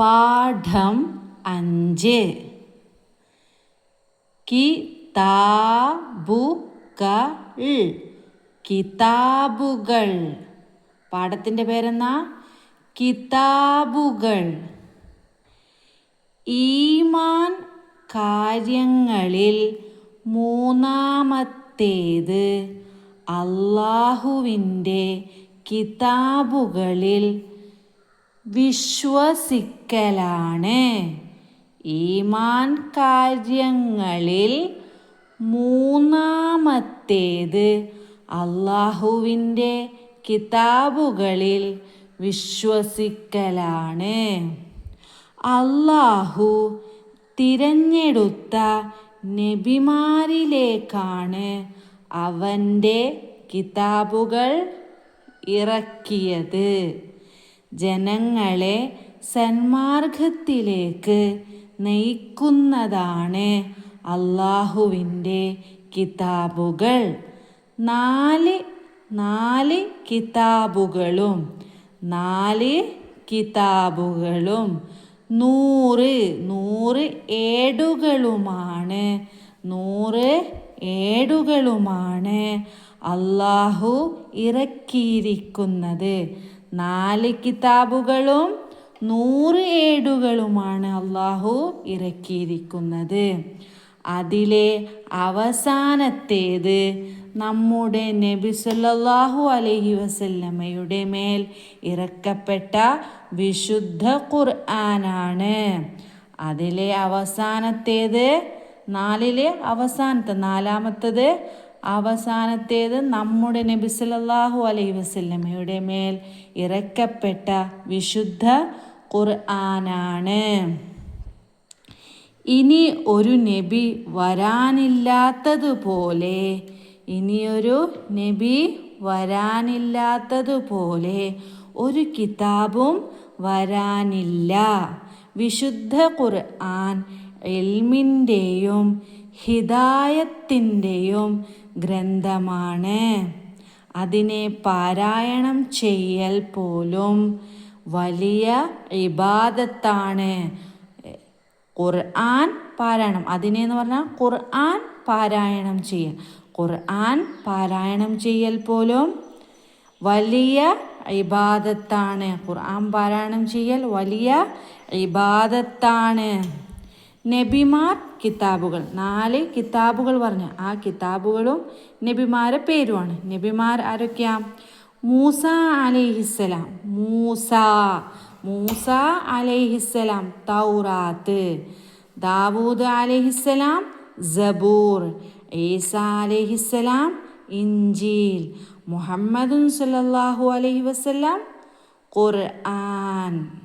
പാഠം അഞ്ച്. കിതാബുകൾ. കിതാബുകൾ. പാഠത്തിന്റെ പേരെന്നാ? കിതാബുകൾ. ഈമാൻ കാര്യങ്ങളിൽ മൂന്നാമത്തേത് അള്ളാഹുവിന്റെ കിതാബുകളിൽ വിശ്വസിക്കലാണ്. ഈമാൻ കാര്യങ്ങളിൽ മൂന്നാമത്തേത് അള്ളാഹുവിന്റെ കിതാബുകളിൽ വിശ്വസിക്കലാണ്. അള്ളാഹു തിരഞ്ഞെടുത്ത നബിമാരിലേക്കാണ് അവന്റെ കിതാബുകൾ ഇറക്കിയത്. ജനങ്ങളെ സന്മാർഗത്തിലേക്ക് നയിക്കുന്നതാണ് അള്ളാഹുവിന്റെ കിതാബുകൾ. നാല് നാല് കിതാബുകളും നാല് കിതാബുകളും നൂറ് നൂറ് ഏടുകളുമാണ് നൂറ് ഏടുകളുമാണ് അള്ളാഹു ഇറക്കിയിരിക്കുന്നത്. നാല് കിതാബുകളും നൂറ് ഏടുകളുമാണ് അള്ളാഹു ഇറക്കിയിരിക്കുന്നത്. അതിലെ അവസാനത്തേത് നമ്മുടെ നബി സല്ലല്ലാഹു അലൈഹി വസല്ലമയുടെ മേൽ ഇറക്കപ്പെട്ട വിശുദ്ധ ഖുർആനാണ്. അതിലെ അവസാനത്തേത് നാലിലെ അവസാനത്തെ നാലാമത്തത് അവസാനത്തേത് നമ്മുടെ നബി സല്ലല്ലാഹു അലൈഹി വസല്ലമയുടെ മേൽ ഇറക്കപ്പെട്ട വിശുദ്ധ ഖുർആനാണ്. ഇനി ഒരു നബി വരാനില്ലാത്തതുപോലെ ഇനിയൊരു നബി വരാനില്ലാത്തതുപോലെ ഒരു കിതാബും വരാനില്ല. വിശുദ്ധ ഖുർആൻ എൽമിന്റെയും ഹിദായത്തിന്റെയും ഗ്രന്ഥമാണ്. അതിനെ പാരായണം ചെയ്യൽ പോലും വലിയ ഇബാദത്താണ്. ഖുർആൻ പാരായണം. അതിനെന്ന് പറഞ്ഞാൽ ഖുർആൻ പാരായണം ചെയ്യൽ. ഖുർആൻ പാരായണം ചെയ്യൽ പോലും വലിയ ഇബാദത്താണ്. ഖുർആൻ പാരായണം ചെയ്യൽ വലിയ ഇബാദത്താണ്. നബിമാർ കിതാബുകൾ. നാല് കിതാബുകൾ പറഞ്ഞ. ആ കിതാബുകളും നബിമാരെ പേരുമാണ്. നബിമാർ ആരൊക്കെയാ? മൂസ അലൈഹിസ്സലാം. മൂസ. മൂസ അലൈഹിസ്സലാം. തൗറാത്ത്. ദാവൂദ് അലൈഹിസ്സലാം. സബൂർ. ഈസ അലൈഹിസ്സലാം. ഇഞ്ചീൽ മുഹമ്മദുൻ സല്ലല്ലാഹു അലൈഹി വസല്ലം. ഖുർആൻ.